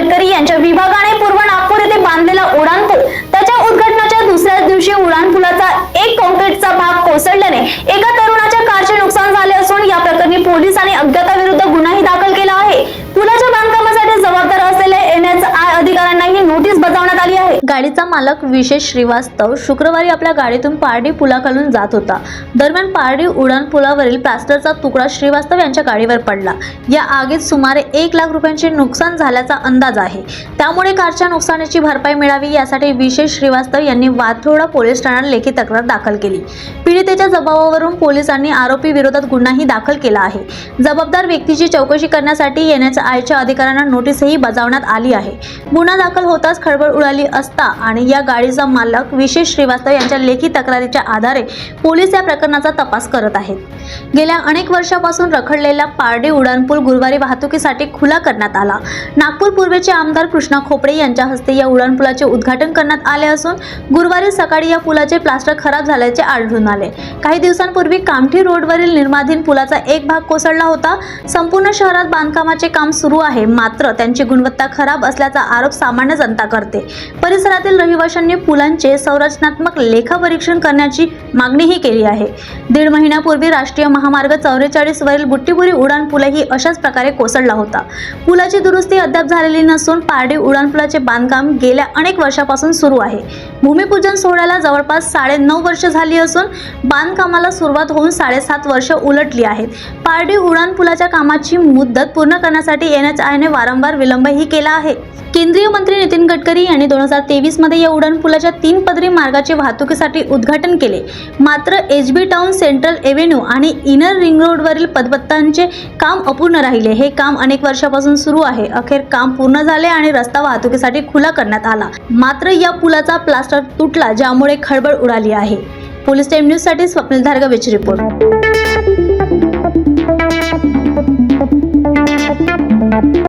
गडकरी यांच्या विभागाने पूर्व नागपूर येथे बांधलेला उड्डाणपूल त्याच्या उद्घाटनाच्या दुसऱ्या दिवशी उड्डाणपुलाचा एक कॉन्क्रीटचा भाग कोसळल्याने एका तरुणा आहे गाडीचा मालक विशेष श्रीवास्तव शुक्रवारी आपल्या गाडीतून पारडी पुलाखालून जात होता. दरम्यान पारडी उडान पुलावरील प्लास्टरचा तुकडा श्रीवास्तव यांच्या गाडीवर पडला. या आगीत सुमारे एक लाख रुपयांचे नुकसान झाल्याचा अंदाज आहे. त्यामुळे कारच्या नुकसानीची भरपाई मिळावी यासाठी विशेष श्रीवास्तव यांनी वाथोडा पोलीस ठाण्यात लेखी तक्रार दाखल केली. पीडितेच्या जबाबावरून पोलिसांनी आरोपी विरोधात गुन्हाही दाखल केला आहे. जबाबदार व्यक्तीची चौकशी करण्यासाठी येण्याच्या आयच्या अधिकाऱ्यांना नोटीसही बजावण्यात आली आहे. गुन्हा दाखल होताच खळबळ उडाली असता आणि या गाडीचा मालक विशेष श्रीवास्तव यांच्या लेखी तक्रारीच्या आधारे पोलीस या प्रकरणाचा तपास करत आहेत. गेल्या अनेक वर्षापासून रखडलेला पारडी उड्डाणपूल गुरुवारी वाहतुकीसाठी खुला करण्यात आला. नागपूर पूर्वेचे आमदार कृष्णा खोपडे यांच्या हस्ते या उड्डाणपुलाचे उद्घाटन करण्यात आले असून गुरुवारी सकाळी या पुलाचे प्लास्टर खराब झाल्याचे आढळून आले. काही दिवसांपूर्वी कामठी रोडवरील निर्माधीन पुलाचा एक भाग कोसळला होता. संपूर्ण शहरात बांधकामाचे काम सुरू आहे. मात्र त्यांची गुणवत्ता खराब असल्याचा आरोप सामान्य जनता करते. परिसरातील रहिवाशांनी पुलांचे संरचनात्मक लेखापरीक्षण करण्याची मागणीही केली आहे. दीड महिन्यापूर्वी राष्ट्रीय महामार्ग चौवेचाळीस वरील बुट्टीपुरी उडान पुलही अशाच प्रकारे कोसळला होता. पुलाची दुरुस्ती अद्याप झालेली नसून पारडी उड्डाणपुलाचे बांधकाम गेल्या अनेक वर्षापासून सुरू आहे. भूमिपूजन सोहळ्याला जवळपास साडे नऊ वर्ष झाली असून बांधकामाला सुरुवात होऊन साडेसात वर्ष उलटली आहेत. पारडी उडाणपुलाच्या कामाची मुदत पूर्ण करण्यासाठी एन एच आयने वारंवार विलंबही केला आहे. केंद्रीय मंत्री नितीन गडकरी यांनी दोन हजार तेवीसमध्ये या उड्डाणपुलाच्या तीन पदरी मार्गाचे वाहतुकीसाठी उद्घाटन केले. मात्र H B town central avenue आणि इनर रिंग रोडवरील पदपत्तांचे काम अपूर्ण राहिले. हे काम अनेक वर्षापासून सुरू आहे. अखेर काम पूर्ण झाले आणि रस्ता वाहतुकीसाठी खुला करण्यात आला. मात्र या पुलाचा प्लास्टर तुटला ज्यामुळे खळबळ उडाली आहे. पोलीस टाईम न्यूजसाठी स्वप्नील धारगवेची रिपोर्ट.